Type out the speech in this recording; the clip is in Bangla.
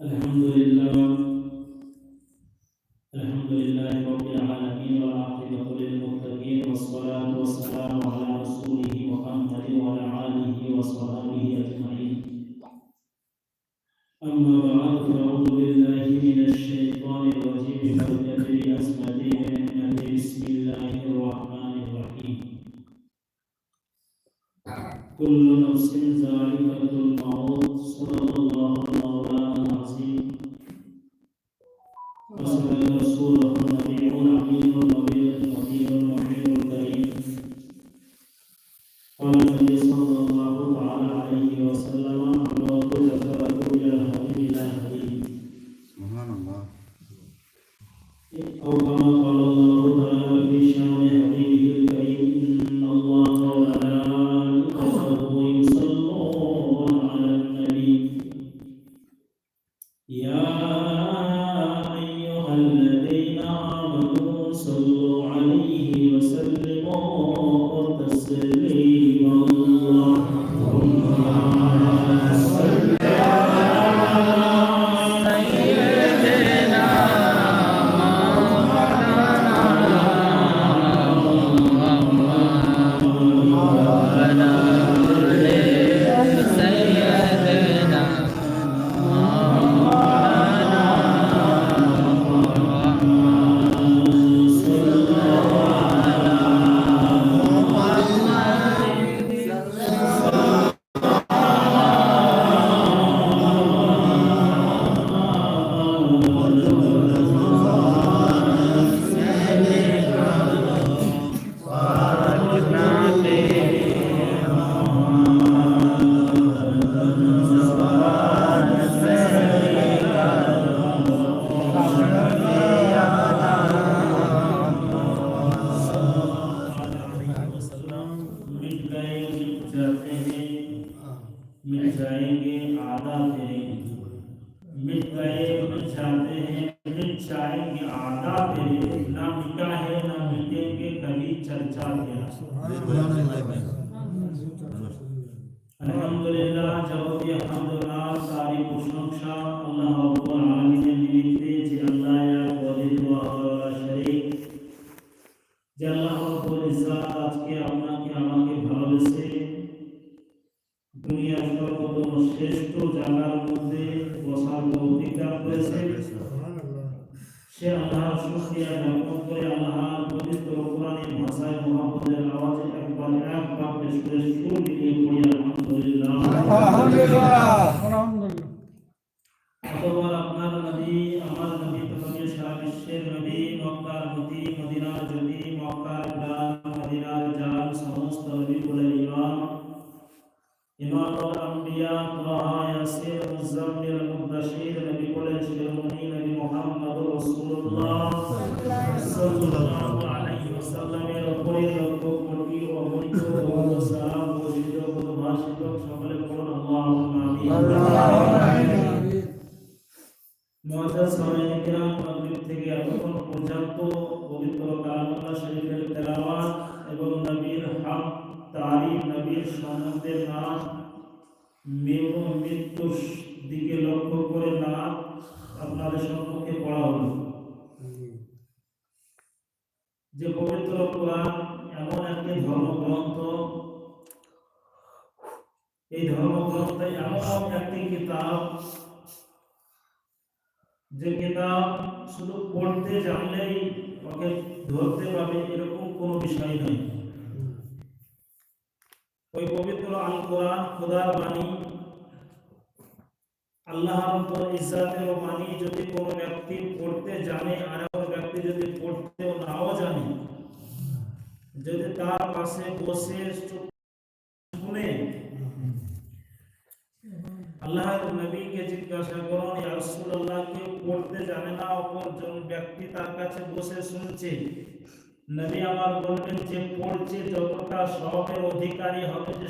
الحمد أما بعد فأعوذ Allah'ım मिल जाएँगे आधा तेरे मिल गए मिल जाते हैं मिल जाएँगे आधा तेरे ना मिटा है, ना मिटेंगे, कभी चर्चा अलहमदुलिल्लाह, जवाब अलहमदुलिल्लाह, सारी प्रशंसा अल्लाह रब्बुल आलमीन निमित्ते जे या कोदिल व शरीक। जे अल्लाह रब्बुल आज के अपना के आवाज़ সর্বোত্তম শ্রেষ্ঠ জায়গার মধ্যে বসার তৌফিক দান করেছে সে আল্লাহর শুকরিয়া জ্ঞাপন করে আল্লাহর পবিত্র কোরআনের ভাষায় মুহাম্মদের আওয়াজে একবার একবার পেশ করে সুর মিলিয়ে পড়ি আলহামদুলিল্লাহ। অতঃপর আপনার নবী আমার নবী তোমাকে সারা বিশ্বের নবী মক্কার মতি মদিনার জ্যোতি মক্কার প্রাণ মদিনার জান সমস্ত নবী বলে ইমাম ইমাম আম্বিয়া তাহা ইয়াসির মুজাম্মিল মুদাশির নবী বলে শিরোমণি নবী মুহাম্মদ রাসূলুল্লাহ সাল্লাল্লাহু আলাইহি ওয়াসাল্লামের উপরে লক্ষ কোটি অগণিত ও সালাম বর্ষিত ও ভাষিত সকলে বলুন, আল্লাহুম্মা আমিন। মুআজ্জাজ সামাইয়ে কিরাম মাগরিব থেকে এতক্ষণ পর্যন্ত পবিত্র কালামুল্লাহ শরীফের সম্বন্ধে নাম মেয় মৃত্যুর দিকে লক্ষ্য করে না আপনাদের সম্মুখে পড়া হলো। যে পবিত্র কোরআন এমন একটি ধর্মগ্রন্থ, এই ধর্মগ্রন্থ এমন একটি কিতাব, যে কিতাব শুধু পড়তে জানলেই ওকে ধরতে পাবে এরকম কোনো বিষয় নেই ওই পবিত্র আল খোদার বাণী। আল্লাহ রাব্বুল ইজ্জাতের বাণী যদি কোনো ব্যক্তি পড়তে জানে, আর ব্যক্তি যদি পড়তেও নাও জানে, যদি তার পাশে বসে শুনে আল্লাহর নবীকে জিজ্ঞাসা করুন ইয়া রাসূলুল্লাহ কে পড়তে জানে না? অপর জন ব্যক্তি তার কাছে বসে শুনছে। নবী আমার বলবেন যে পড়ছে যতটা সবের অধিকারী হবে যে